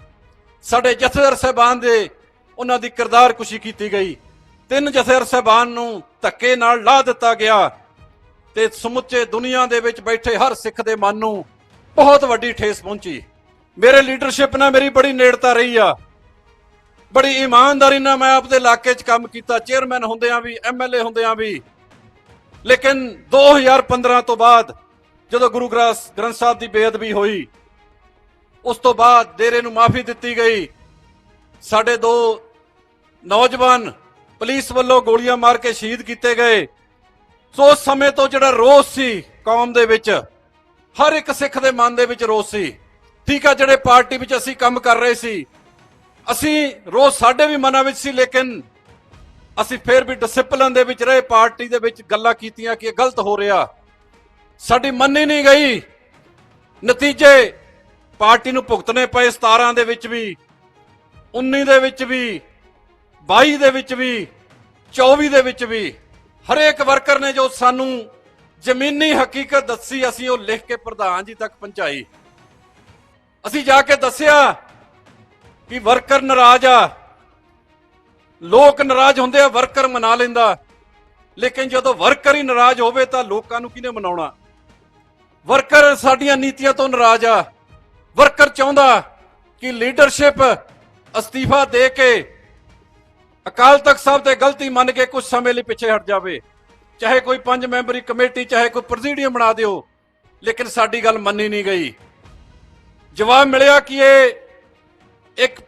ਸਾਡੇ ਜਥੇਦਾਰ ਸਾਹਿਬਾਨ ਦੇ ਉਹਨਾਂ ਦੀ ਕਿਰਦਾਰ ਕੁਸ਼ੀ ਕੀਤੀ ਗਈ। ਤਿੰਨ ਜਥੇਦਾਰ ਸਾਹਿਬਾਨ ਨੂੰ ਧੱਕੇ ਨਾਲ ਲਾ ਦਿੱਤਾ ਗਿਆ ਤੇ ਸਮੁੱਚੇ ਦੁਨੀਆ ਦੇ ਵਿੱਚ ਬੈਠੇ ਹਰ ਸਿੱਖ ਦੇ ਮਨ ਨੂੰ ਬਹੁਤ ਵੱਡੀ ਠੇਸ ਪਹੁੰਚੀ। ਮੇਰੇ ਲੀਡਰਸ਼ਿਪ ਨਾਲ ਮੇਰੀ ਬੜੀ ਨੇੜਤਾ ਰਹੀ ਆ। ਬੜੀ ਇਮਾਨਦਾਰੀ ਨਾਲ ਮੈਂ ਆਪਦੇ ਇਲਾਕੇ 'ਚ ਕੰਮ ਕੀਤਾ, ਚੇਅਰਮੈਨ ਹੁੰਦਿਆਂ ਵੀ ਐਮਐਲਏ ਹੁੰਦਿਆਂ ਵੀ। ਲੇਕਿਨ 2015 ਤੋਂ ਬਾਅਦ ਜਦੋਂ ਗੁਰੂ ਗ੍ਰੰਥ ਗ੍ਰੰਥ ਸਾਹਿਬ ਦੀ ਬੇਅਦਬੀ ਹੋਈ, ਉਸ ਤੋਂ ਬਾਅਦ ਡੇਰੇ ਨੂੰ ਮਾਫੀ ਦਿੱਤੀ ਗਈ। ਸਾਡੇ ਦੋ ਨੌਜਵਾਨ ਪੁਲਿਸ ਵੱਲੋਂ ਗੋਲੀਆਂ ਮਾਰ ਕੇ ਸ਼ਹੀਦ ਕੀਤੇ ਗਏ। ਸੋ ਉਸ ਸਮੇਂ ਤੋਂ ਜਿਹੜਾ ਰੋਸ ਸੀ ਕੌਮ ਦੇ ਵਿੱਚ, ਹਰ ਇੱਕ ਸਿੱਖ ਦੇ ਮਨ ਦੇ ਵਿੱਚ ਰੋਸ ਸੀ। ਠੀਕ ਆ, ਜਿਹੜੇ ਪਾਰਟੀ ਵਿੱਚ ਅਸੀਂ ਕੰਮ ਕਰ ਰਹੇ ਸੀ, ਅਸੀਂ ਰੋਸ ਸਾਡੇ ਵੀ ਮਨਾਂ ਵਿੱਚ ਸੀ, ਲੇਕਿਨ ਅਸੀਂ ਫਿਰ ਵੀ ਡਿਸਪਲਿਨ ਦੇ ਵਿੱਚ ਰਹੇ, ਪਾਰਟੀ ਦੇ ਵਿੱਚ ਗੱਲਾਂ ਕੀਤੀਆਂ ਕਿ ਇਹ ਗਲਤ ਹੋ ਰਿਹਾ। ਸਾਡੀ ਮੰਨੀ ਨਹੀਂ ਗਈ। ਨਤੀਜੇ ਪਾਰਟੀ ਨੂੰ ਭੁਗਤਣੇ ਪਏ 17 ਦੇ ਵਿੱਚ ਵੀ 19 ਦੇ ਵਿੱਚ ਵੀ 22 ਦੇ ਵਿੱਚ ਵੀ 24 ਦੇ ਵਿੱਚ ਵੀ। ਹਰੇਕ ਵਰਕਰ ਨੇ ਜੋ ਸਾਨੂੰ ਜ਼ਮੀਨੀ ਹਕੀਕਤ ਦੱਸੀ, ਅਸੀਂ ਉਹ ਲਿਖ ਕੇ ਪ੍ਰਧਾਨ ਜੀ ਤੱਕ ਪਹੁੰਚਾਈ। ਅਸੀਂ ਜਾ ਕੇ ਦੱਸਿਆ ਕਿ ਵਰਕਰ ਨਾਰਾਜ਼ ਆ। ਲੋਕ ਨਾਰਾਜ਼ ਹੁੰਦੇ ਆ, ਵਰਕਰ ਮਨਾ ਲੈਂਦਾ। ਲੇਕਿਨ ਜਦੋਂ ਵਰਕਰ ਹੀ ਨਾਰਾਜ਼ ਹੋਵੇ ਤਾਂ ਲੋਕਾਂ ਨੂੰ ਕਿਹਨੇ ਮਨਾਉਣਾ? ਵਰਕਰ ਸਾਡੀਆਂ ਨੀਤੀਆਂ ਤੋਂ ਨਾਰਾਜ਼ ਆ। ਵਰਕਰ ਚਾਹੁੰਦਾ ਕਿ ਲੀਡਰਸ਼ਿਪ ਅਸਤੀਫਾ ਦੇ ਕੇ ਅਕਾਲ ਤਖਤ ਸਾਹਿਬ ਤੇ ਗਲਤੀ ਮੰਨ ਕੇ ਕੁਝ ਸਮੇਂ ਲਈ ਪਿੱਛੇ ਹਟ ਜਾਵੇ। ਚਾਹੇ ਕੋਈ ਪੰਜ ਮੈਂਬਰੀ ਕਮੇਟੀ, ਚਾਹੇ ਕੋਈ ਪ੍ਰੈਜ਼ੀਡੀਅਮ ਬਣਾ ਦਿਓ, ਲੇਕਿਨ ਸਾਡੀ ਗੱਲ ਮੰਨੀ ਨਹੀਂ ਗਈ। ਜਵਾਬ ਮਿਲਿਆ ਕਿ ਇਹ ਇੱਕ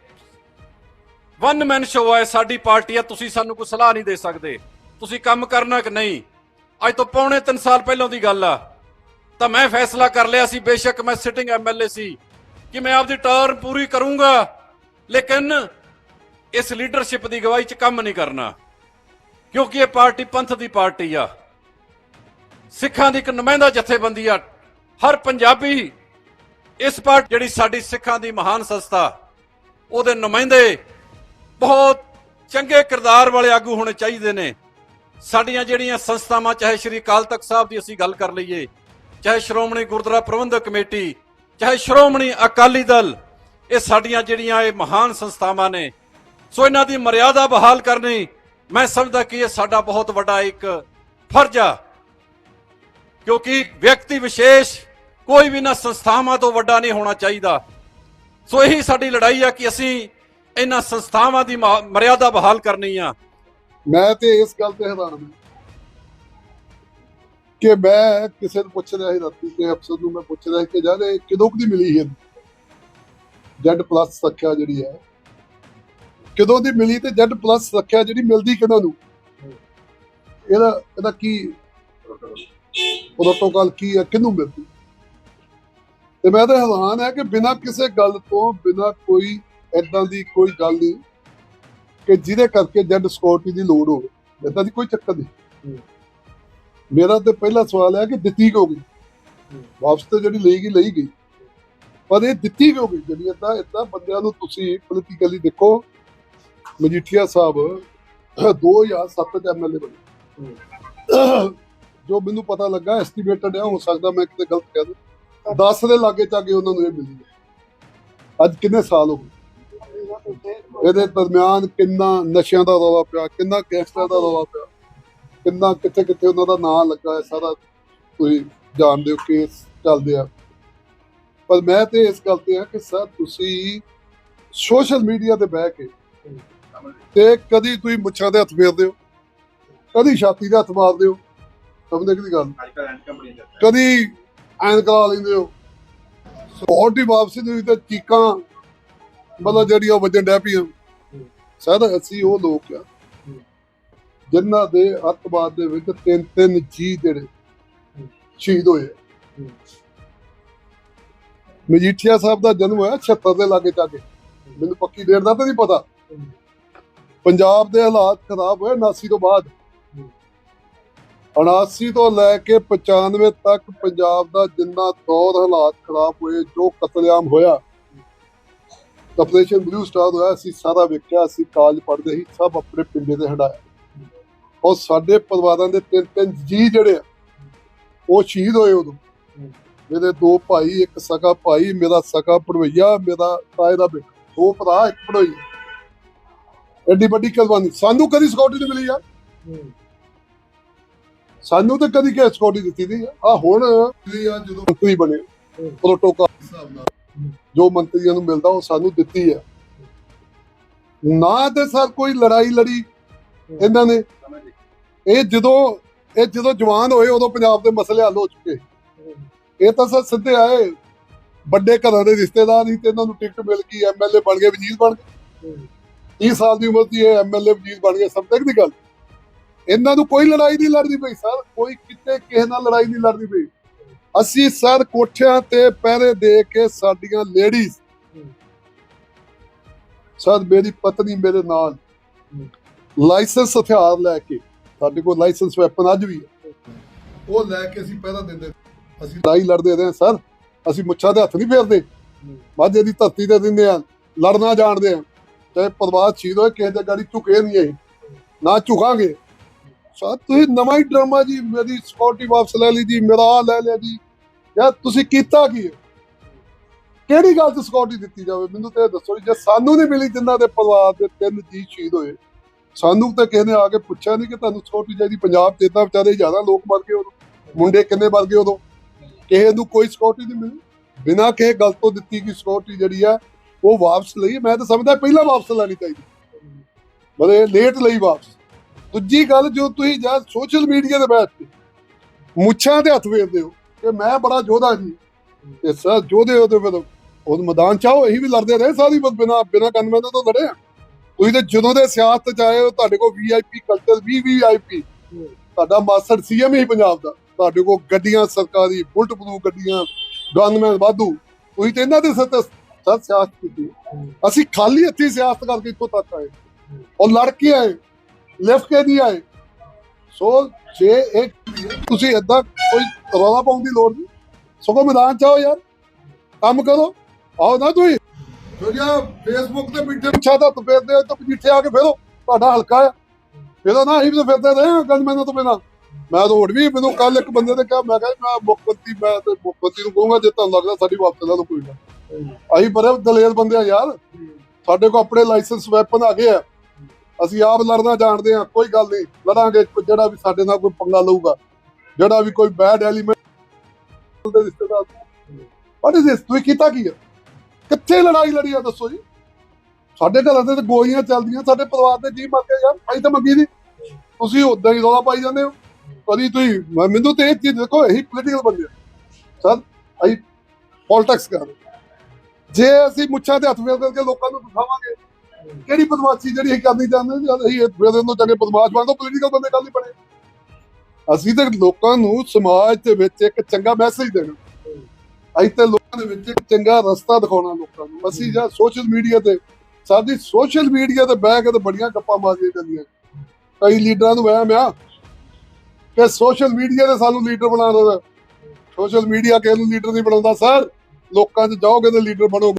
ਵਨ ਮੈਨ ਸ਼ੋਅ ਹੈ ਸਾਡੀ ਪਾਰਟੀ ਆ, ਤੁਸੀਂ ਸਾਨੂੰ ਕੋਈ ਸਲਾਹ ਨਹੀਂ ਦੇ ਸਕਦੇ। ਤੁਸੀਂ ਕੰਮ ਕਰਨਾ ਕਿ ਨਹੀਂ? ਅੱਜ ਤੋਂ ਪੌਣੇ 3 ਸਾਲ ਪਹਿਲਾਂ ਦੀ ਗੱਲ ਆ। ਤਾਂ ਮੈਂ ਫੈਸਲਾ ਕਰ ਲਿਆ ਸੀ, ਬੇਸ਼ੱਕ ਮੈਂ ਸਿਟਿੰਗ ਐਮਐਲਏ ਸੀ। ਕਿ ਮੈਂ ਆਪਦੀ ਟਰਮ ਪੂਰੀ ਕਰੂੰਗਾ? ਲੇਕਿਨ ਇਸ ਲੀਡਰਸ਼ਿਪ ਦੀ ਗਵਾਹੀ 'ਚ ਕੰਮ ਨਹੀਂ ਕਰਨਾ। ਕਿਉਂਕਿ ਇਹ ਪਾਰਟੀ ਪੰਥ ਦੀ ਪਾਰਟੀ ਆ। ਸਿੱਖਾਂ ਦੀ ਇੱਕ ਨੁਮਾਇੰਦਾ ਜਥੇਬੰਦੀ ਆ। ਹਰ ਪੰਜਾਬੀ ਇਸ ਪਾਰਟੀ ਜਿਹੜੀ ਸਾਡੀ ਸਿੱਖਾਂ ਦੀ ਮਹਾਨ ਸੰਸਥਾ, ਉਹਦੇ ਨੁਮਾਇੰਦੇ ਬਹੁਤ ਚੰਗੇ ਕਿਰਦਾਰ ਵਾਲੇ ਆਗੂ ਹੋਣੇ ਚਾਹੀਦੇ ਨੇ। ਸਾਡੀਆਂ ਜਿਹੜੀਆਂ ਸੰਸਥਾਵਾਂ, ਚਾਹੇ ਸ਼੍ਰੀ ਅਕਾਲ ਤਖਤ ਸਾਹਿਬ ਦੀ ਅਸੀਂ ਗੱਲ ਕਰ ਲਈਏ ਚਾਹੇ ਸ਼੍ਰੋਮਣੀ ਗੁਰਦੁਆਰਾ ਪ੍ਰਬੰਧਕ ਕਮੇਟੀ, ਚਾਹੇ ਸ਼੍ਰੋਮਣੀ ਅਕਾਲੀ ਦਲ, ਇਹ ਸਾਡੀਆਂ ਜਿਹੜੀਆਂ ਇਹ ਮਹਾਨ ਸੰਸਥਾਵਾਂ ਨੇ। ਸੋ ਇਹਨਾਂ ਦੀ ਮਰਿਆਦਾ ਬਹਾਲ ਕਰਨੀ, ਮੈਂ ਸਮਝਦਾ ਕਿ ਇਹ ਸਾਡਾ ਬਹੁਤ ਵੱਡਾ ਇੱਕ ਫਰਜ਼ ਆ। ਕਿਉਂਕਿ ਵਿਅਕਤੀ ਵਿਸ਼ੇਸ਼ ਕੋਈ ਵੀ ਨਾ ਸੰਸਥਾਵਾਂ ਤੋਂ ਵੱਡਾ ਨਹੀਂ ਹੋਣਾ ਚਾਹੀਦਾ। ਸੋ ਇਹੀ ਸਾਡੀ ਲੜਾਈ ਆ ਕਿ ਅਸੀਂ ਇਹਨਾਂ ਸੰਸਥਾਵਾਂ ਦੀ ਮਰਿਆਦਾ ਬਹਾਲ ਕਰਨੀ ਆ। ਮੈਂ ਤੇ ਇਸ ਗੱਲ ਤੇ ਹੈਰਾਨ ਹਾਂ। ਕਿ ਮੈਂ ਕਿਸੇ ਨੂੰ ਪੁੱਛ ਰਿਹਾ ਸੀ ਰਾਤੀ ਤੇ ਅਫਸਰ ਨੂੰ ਮੈਂ ਪੁੱਛ ਰਿਹਾ ਕਿ ਯਾਰ ਇਹ ਕਦੋਂ ਦੀ ਮਿਲੀ ਹੈ ਜੈਡ ਪਲੱਸ ਰੱਖਿਆ ਜਿਹੜੀ ਹੈ। ਕਦੋਂ ਦੀ ਮਿਲੀ ਤੇ ਜੈਡ ਪਲੱਸ ਰੱਖਿਆ ਜਿਹੜੀ ਮਿਲਦੀ ਕਿਹਨਾਂ ਨੂੰ? ਇਹਦਾ ਇਹਦਾ ਕੀ ਪ੍ਰੋਟੋਕਾਲ ਕੀ ਹੈ? ਕਿਹਨੂੰ ਮਿਲਦੀ? ਤੇ ਮੈਂ ਤਾਂ ਹੈਰਾਨ ਹੈ ਕਿ ਬਿਨਾਂ ਕਿਸੇ ਗੱਲ ਤੋਂ, ਬਿਨਾਂ ਕੋਈ ਐਦਾਂ ਦੀ ਕੋਈ ਗੱਲ ਨਹੀਂ ਕਿ ਜਿਹਦੇ ਕਰਕੇ ਜੈਡ ਸਕਿਉਰਟੀ ਦੀ ਲੋੜ ਹੋਵੇ। ਏਦਾਂ ਦੀ ਕੋਈ ਚੱਕਰ ਨਹੀਂ। ਮੇਰਾ ਤੇ ਪਹਿਲਾ ਸਵਾਲ ਹੈ ਕਿ ਦਿੱਤੀ ਕਿਉਂ ਗਈ? ਵਾਪਸ ਤੇ ਜਿਹੜੀ ਲਈ ਗਈ ਲਈ ਗਈ। ਪਰ ਇਹ ਦਿੱਤੀ ਕਿਉਂ ਗਈ? ਜਿਹੜੀ ਏਦਾਂ ਏਦਾਂ ਬੰਦਿਆਂ ਨੂੰ ਤੁਸੀਂ ਪੋਲੀਟੀਕਲੀ ਦੇਖੋ, ਮਜੀਠੀਆ ਸਾਹਿਬ 2007 ਚ ਐਮਐਲਏ ਬਣੇ। ਜੋ ਮੈਨੂੰ ਪਤਾ ਲੱਗਾ ਐਸਟੀਮੇਟਡ ਹੈ ਹੋ ਸਕਦਾ ਮੈਂ ਕਿਤੇ ਗਲਤ ਕਹਿ ਦੂੰ। 10 ਦੇ ਲਾਗੇ ਚਾਗੇ ਉਹਨਾਂ ਨੂੰ ਇਹ ਮਿਲੀ ਹੈ। ਅੱਜ ਕਿੰਨੇ ਸਾਲ ਹੋ ਗਏ? ਇਹਦੇ ਦਰਮਿਆਨ ਕਿੰਨਾ ਨਸ਼ਿਆਂ ਦਾ ਰੌਲਾ ਪਿਆ, ਕਿੰਨਾ ਗੈਂਗਸਟਰ ਦਾ ਰੌਲਾ ਪਿਆ? ਕਿੰਨਾ ਕਿੱਥੇ ਕਿੱਥੇ ਉਹਨਾਂ ਦਾ ਨਾਂ ਲੱਗਾ ਹੈ ਸਾਰਾ ਤੁਸੀਂ ਜਾਣਦੇ ਹੋ ਕੇਸ ਚੱਲਦੇ ਆ। ਪਰ ਮੈਂ ਤੇ ਇਸ ਗੱਲ ਤੇ ਆ ਕਿ ਸਰ ਤੁਸੀਂ ਸੋਸ਼ਲ ਮੀਡੀਆ ਤੇ ਬਹਿ ਕੇ ਤੇ ਕਦੀ ਤੁਸੀਂ ਮੁੱਛਾਂ ਦੇ ਹੱਥ ਫੇਰਦੇ ਹੋ? ਕਦੀ ਛਾਤੀ ਦੇ ਹੱਥ ਮਾਰਦੇ ਹੋ? ਸਮਝਦੇ ਕਿਹਦੀ ਗੱਲ? ਕਦੀ ਐਨ ਕਰਾ ਲੈਂਦੇ ਹੋ? ਸਪੋਰਟ ਦੀ ਵਾਪਸੀ ਦੇ ਵਿੱਚ ਤਾਂ ਚੀਕਾਂ ਮਤਲਬ ਜਿਹੜੀਆਂ ਉਹ ਵੱਜਣ ਡੈ ਪਈਆਂ। ਸਰ ਅਸੀਂ ਉਹ ਲੋਕ ਆ। ਜਿਨ੍ਹਾਂ ਦੇ ਅੱਤਵਾਦ ਦੇ ਵਿੱਚ ਤਿੰਨ ਤਿੰਨ ਜੀ ਜਿਹੜੇ ਸ਼ਹੀਦ ਹੋਏ ਮਜੀਠੀਆ ਸਾਹਿਬ ਦਾ ਜਨਮ ਹੋਇਆ 76 ਦੇ ਲਾਗੇ ਜਾ ਕੇ ਮੈਨੂੰ ਪੱਕੀ ਡੇਟ ਦਾ ਤਾਂ ਨਹੀਂ ਪਤਾ। ਪੰਜਾਬ ਦੇ ਹਾਲਾਤ ਖਰਾਬ ਹੋਏ 79 ਤੋਂ ਬਾਅਦ। 79 ਤੋਂ ਲੈ ਕੇ 95 ਤੱਕ ਪੰਜਾਬ ਦਾ ਜਿੰਨਾ ਦੌਰ ਹਾਲਾਤ ਖਰਾਬ ਹੋਏ ਜੋ ਕਤਲੇਆਮ ਹੋਇਆ। ਆਪਰੇਸ਼ਨ ਬਲੂ ਸਟਾਰ ਹੋਇਆ ਅਸੀਂ ਸਾਰਾ ਵੇਖਿਆ ਅਸੀਂ ਕਾਲਜ ਪੜ੍ਹਦੇ ਸੀ ਸਭ ਆਪਣੇ ਪਿੰਡੇ ਤੇ ਹਟਾਇਆ ਔਰ ਸਾਡੇ ਪਰਿਵਾਰਾਂ ਦੇ ਤਿੰਨ ਤਿੰਨ ਜੀ ਜਿਹੜੇ ਆ, ਉਹ ਸ਼ਹੀਦ ਹੋਏ ਉਦੋਂ। ਮੇਰੇ ਦੋ ਭਾਈ, ਇੱਕ ਸਕਾ ਭਾਈ, ਮੇਰਾ ਸਕਾ ਪੜਵਈਆ ਮੇਰਾ ਤਾਏ ਦਾ ਬੇਟਾ। ਦੋ ਭਰਾ, ਇੱਕ ਪੜਵਈ ਐਡੀ ਵੱਡੀ ਕੁਰਬਾਨੀ। ਸਾਨੂੰ ਕਦੀ ਸਿਕਿਉਰਿਟੀ ਨਹੀਂ ਮਿਲੀ ਯਾਰ। ਸਾਨੂੰ ਤਾਂ ਕਦੀ ਕਿਸੇ ਸਿਕਿਉਰਿਟੀ ਦਿੱਤੀ ਨਹੀਂ। ਆ ਹੁਣ ਜਦੋਂ ਮੰਤਰੀ ਬਣੇ ਪ੍ਰੋਟੋਕਾਲ ਹਿਸਾਬ ਨਾਲ ਜੋ ਮੰਤਰੀਆਂ ਨੂੰ ਮਿਲਦਾ, ਉਹ ਸਾਨੂੰ ਦਿੱਤੀ ਹੈ ਨਾ ਤੇ ਸਰ ਕੋਈ ਲੜਾਈ ਲੜੀ ਇਹਨਾਂ ਨੇ। ਇਹ ਜਦੋਂ ਇਹ ਜਦੋਂ ਜਵਾਨ ਹੋਏ ਉਦੋਂ ਪੰਜਾਬ ਦੇ ਮਸਲੇ ਹੱਲ ਹੋ ਚੁੱਕੇ। ਇਹ ਤਾਂ ਸਰ ਸਿੱਧੇ ਆਏ ਵੱਡੇ ਘਰਾਂ ਦੇ ਰਿਸ਼ਤੇਦਾਰ ਸੀ ਤੇ ਇਹਨਾਂ ਨੂੰ ਟਿਕਟ ਮਿਲ ਗਈ ਐਮਐਲਏ ਬਣ ਗਏ ਵਜ਼ੀਰ ਬਣ ਗਏ। 30 ਸਾਲ ਦੀ ਉਮਰ ਦੀ ਇਹ ਐਮਐਲਏ ਵਜ਼ੀਰ ਬਣ ਗਏ ਸਭ ਤੱਕ ਦੀ ਗੱਲ। ਇਹਨਾਂ ਨੂੰ ਕੋਈ ਲੜਾਈ ਨਹੀਂ ਲੜਦੀ ਪਈ ਸਰ। ਕੋਈ ਕਿਤੇ ਕਿਸੇ ਨਾਲ ਲੜਾਈ ਨਹੀਂ ਲੜਦੀ ਪਈ। ਅਸੀਂ ਸਰ ਕੋਠਿਆਂ ਤੇ ਪਹਿਰੇ ਦੇ ਕੇ ਸਾਡੀਆਂ ਲੇਡੀਜ਼ ਸਰ ਮੇਰੀ ਪਤਨੀ ਮੇਰੇ ਨਾਲ ਲਾਇਸੈਂਸ ਹਥਿਆਰ ਲੈ ਕੇ ਸਾਡੇ ਕੋਲ ਲਾਇਸੈਂਸ ਵੈਪਨ ਅੱਜ ਵੀ ਉਹ ਲੈ ਕੇ ਅਸੀਂ ਪਹਿਰਾ ਦਿੰਦੇ ਅਸੀਂ ਲੜਾਈ ਲੜਦੇ ਰਹੇ ਸਰ। ਅਸੀਂ ਮੁੱਛਾਂ ਦੇ ਹੱਥ ਨਹੀਂ ਫੇਰਦੇ। ਮਾਝੇ ਦੀ ਧਰਤੀ ਤੇ ਦਿੰਦੇ ਆ ਲੜਨਾ ਜਾਣਦੇ ਆ ਚਾਹੇ ਪਰਵਾਹ ਸ਼ਹੀਦ ਹੋਏ ਕਿਸੇ ਦੇ ਗਾੜੀ ਝੁਕੇ ਨਹੀਂ ਅਸੀਂ ਨਾ ਝੁਕਾਂਗੇ। ਸਰ ਤੁਸੀਂ ਨਵਾਂ ਹੀ ਡਰਾਮਾ ਜੀ ਮੇਰੀ ਸਿਕਿਉਰਿਟੀ ਵਾਪਸ ਲੈ ਲਈ ਜੀ ਮੇਰਾ ਆ ਲੈ ਲਿਆ ਜੀ। ਯਾਰ ਤੁਸੀਂ ਕੀਤਾ ਕੀ ਕਿਹੜੀ ਗੱਲ ਤੇ ਸਿਕਿਉਰਿਟੀ ਦਿੱਤੀ ਜਾਵੇ? ਮੈਨੂੰ ਤੇ ਇਹ ਦੱਸੋ ਜੀ, ਜੇ ਸਾਨੂੰ ਨਹੀਂ ਮਿਲੀ ਜਿਨ੍ਹਾਂ ਦੇ ਪਰਿਵਾਰ ਦੇ ਤਿੰਨ ਜੀ ਸ਼ਹੀਦ ਹੋਏ ਸਾਨੂੰ ਤਾਂ ਕਿਸੇ ਨੇ ਆ ਕੇ ਪੁੱਛਿਆ ਨਹੀਂ ਕਿ ਤੁਹਾਨੂੰ ਸਿਕਿਉਰਿਟੀ ਚਾਹੀਦੀ ਪੰਜਾਬ ਤੇ ਤਾਂ ਵਿਚਾਰੇ ਜ਼ਿਆਦਾ ਲੋਕ ਮਰ ਗਏ ਉਦੋਂ। ਮੁੰਡੇ ਕਿੰਨੇ ਮਰ ਗਏ ਉਦੋਂ? ਕਿਸੇ ਨੂੰ ਕੋਈ ਸਿਕਿਉਰਿਟੀ ਨਹੀਂ ਮਿਲੀ। ਬਿਨਾਂ ਕਿਸੇ ਗੱਲ ਤੋਂ ਦਿੱਤੀ ਕਿ ਸਿਕਿਉਰਿਟੀ ਜਿਹੜੀ ਆ, ਉਹ ਵਾਪਸ ਲਈ। ਮੈਂ ਤਾਂ ਸਮਝਦਾ ਪਹਿਲਾਂ ਵਾਪਸ ਲੈਣੀ ਚਾਹੀਦੀ। ਮਤਲਬ ਲੇਟ ਲਈ ਵਾਪਸ। ਦੂਜੀ ਗੱਲ, ਜੋ ਤੁਸੀਂ ਜਾਂ ਸੋਸ਼ਲ ਮੀਡੀਆ ਤੇ ਬੈਠ ਕੇ ਮੁੱਛਾਂ ਦੇ ਹੱਥ ਫੇਰਦੇ ਹੋ ਕਿ ਮੈਂ ਬੜਾ ਯੋਧਾ ਜੀ। ਇਸ ਸਰ, ਯੋਧੇ ਹੋ ਤੇ ਫਿਰ ਉਹ ਮੈਦਾਨ ਚਾਹੋ ਇਹੀ ਵੀ ਲੜਦੇ ਰਹੇ ਸਾਰੀ ਬਸ ਬਿਨਾ ਬਿਨਾ ਕੰਨ ਤੋਂ ਲੜੇ ਆ। ਤੁਸੀਂ ਤੇ ਜਦੋਂ ਦੇ ਸਿਆਸਤ ਚ ਆਏ ਹੋ, ਤੁਹਾਡੇ ਕੋਲ ਵੀਆਈਪੀ ਕਲਚਰ ਵੀ ਵੀਆਈਪੀ ਤੁਹਾਡਾ ਮਾਸਟਰ ਸੀਐਮ ਹੀ ਪੰਜਾਬ ਦਾ। ਤੁਹਾਡੇ ਕੋਲ ਗੱਡੀਆਂ, ਸਰਕਾਰੀ ਬੁਲਟ ਬਲੂ ਗੱਡੀਆਂ, ਗਨਮੈਨ, ਵਾਧੂ। ਤੁਸੀਂ ਤੇ ਇਹਨਾਂ ਦੇ ਸਿਰ ਤੇ ਸਿਆਸਤ ਕੀਤੀ। ਅਸੀਂ ਖਾਲੀ ਹੱਥੀ ਸਿਆਸਤ ਕਰਕੇ ਇੱਥੋਂ ਤੱਕ ਆਏ। ਔਰ ਲੜ ਕੇ ਆਏ ਲਿਫਟ ਕੇ ਨਹੀਂ ਆਏ। ਸੋ, ਜੇ ਇੱਕ ਤੁਸੀਂ ਏਦਾਂ ਕੋਈ ਰੌਲਾ ਪਾਉਣ ਦੀ ਲੋੜ ਨਹੀਂ। ਸਗੋਂ ਮੈਦਾਨ ਚ ਆਓ ਯਾਰ। ਕੰਮ ਕਰੋ। ਆਓ ਨਾ ਤੁਸੀਂ। ਜਿਹੜੀਆਂ ਫੇਸਬੁੱਕ ਤੇ ਮਿੱਠੇ ਪਿੱਛਾ ਦਾ ਫੇਰਦੇ ਤਾਂ ਜਿੱਥੇ ਆ ਕੇ ਫੇਰੋ, ਤੁਹਾਡਾ ਹਲਕਾ ਆ। ਇਹਦਾ ਨਾ ਅਸੀਂ ਫਿਰਦੇ ਰਹੇ ਗਨਮੈਨਾਂ ਤੋਂ ਬਿਨਾਂ। ਮੈਂ ਤਾਂ ਹੋਰ ਵੀ, ਮੈਨੂੰ ਕੱਲ ਇੱਕ ਬੰਦੇ ਨੇ ਕਿਹਾ, ਮੈਂ ਕਿਹਾ ਮੈਂ ਮੁੱਖ ਮੈਂ ਤੇ ਮੁੱਖ ਨੂੰ ਕਹੂੰਗਾ, ਜੇ ਤੁਹਾਨੂੰ ਲੱਗਦਾ ਸਾਡੀ ਵਾਪਸ ਲੈ ਕੋਈ ਨਾ ਅਸੀਂ ਬੜੇ ਦਲੇਰ ਬੰਦੇ ਆ ਯਾਰ। ਸਾਡੇ ਕੋਲ ਆਪਣੇ ਲਾਇਸੈਂਸ ਵੈਪਨ ਆ ਗਏ ਆ। ਅਸੀਂ ਆਪ ਲੜਨਾ ਜਾਣਦੇ ਆ, ਕੋਈ ਗੱਲ ਨਹੀਂ। ਲੜਾਂਗੇ ਜਿਹੜਾ ਵੀ ਸਾਡੇ ਨਾਲ ਕੋਈ ਪੰਗਾ ਲਊਗਾ। ਜਿਹੜਾ ਵੀ ਕੋਈ ਬੈਡ ਐਲੀਮੈਂਟ ਦੇ ਰਿਸ਼ਤੇਦਾਰ ਵਾਟ ਇਜ਼ ਦਿਸ ਤੁਸੀਂ ਕੀਤਾ ਕੀ ਹੈ ਕਿੱਥੇ ਲੜਾਈ ਲੜੀ ਆ ਦੱਸੋ ਜੀ? ਸਾਡੇ ਘਰਾਂ ਤੇ ਤਾਂ ਗੋਲੀਆਂ ਚੱਲਦੀਆਂ, ਸਾਡੇ ਪਰਿਵਾਰ ਦੇ ਜੀ ਮਰਦੇ ਯਾਰ, ਅਸੀਂ ਤਾਂ ਮੰਗੀ ਨਹੀਂ। ਤੁਸੀਂ ਉਦਾਂ ਹੀ ਰੌਲਾ ਪਾਈ ਜਾਂਦੇ ਹੋ। ਕਦੀ ਤੁਸੀਂ ਮੈਨੂੰ ਤੇ ਇਹ ਚੀਜ਼ ਦੇਖੋ ਇਹੀ ਪੋਲੀਟੀਕਲ ਬੰਦੇ ਸਰ, ਅਸੀਂ ਪੋਲਿਟਿਕਸ ਕਰ ਜੇ ਅਸੀਂ ਮੁੱਛਾਂ ਤੇ ਹੱਥ ਫੇਰ ਕਰਕੇ ਲੋਕਾਂ ਨੂੰ ਦਿਖਾਵਾਂਗੇ, ਕਿਹੜੀ ਬਦਮਾਸ਼ੀ ਜਿਹੜੀ ਅਸੀਂ ਕਰਨੀ ਚਾਹੁੰਦੇ ਜਦ ਅਸੀਂ ਫੇਰ ਨੂੰ ਚੰਗੇ ਬਦਮਾਸ਼ ਬਣ ਤੋਂ ਪੋਲੀਟੀਕਲ ਬੰਦੇ ਕੱਲ ਨਹੀਂ ਬਣੇ ਅਸੀਂ ਤਾਂ ਲੋਕਾਂ ਨੂੰ ਸਮਾਜ ਦੇ ਵਿੱਚ ਇੱਕ ਚੰਗਾ ਮੈਸੇਜ ਦੇਣਾ। ਅਸੀਂ ਤੇ ਲੋਕਾਂ ਦੇ ਵਿੱਚ ਇੱਕ ਚੰਗਾ ਰਸਤਾ ਦਿਖਾਉਣਾ ਲੋਕਾਂ ਨੂੰ। ਅਸੀਂ ਜਾਂ ਸੋਸ਼ਲ ਮੀਡੀਆ ਤੇ, ਸਾਡੀ ਸੋਸ਼ਲ ਮੀਡੀਆ ਤੇ ਬਹਿ ਕੇ ਤੇ ਬੜੀਆਂ ਗੱਪਾਂ ਮਾਰੀਆਂ ਜਾਂਦੀਆਂ। ਕਈ ਲੀਡਰਾਂ ਨੂੰ ਵਹਿਮ ਆ ਕਿ ਸੋਸ਼ਲ ਮੀਡੀਆ ਤੇ ਸਾਨੂੰ ਲੀਡਰ ਬਣਾ ਦੇਣਾ ਸੋਸ਼ਲ ਮੀਡੀਆ ਕਿਸੇ ਨੂੰ ਲੀਡਰ ਨਹੀਂ ਬਣਾਉਂਦਾ, ਸਰ। ਲੋਕਾਂ 'ਚ ਜਾਓਗੇ ਤੇ ਲੀਡਰ ਬਣੋਗੇ।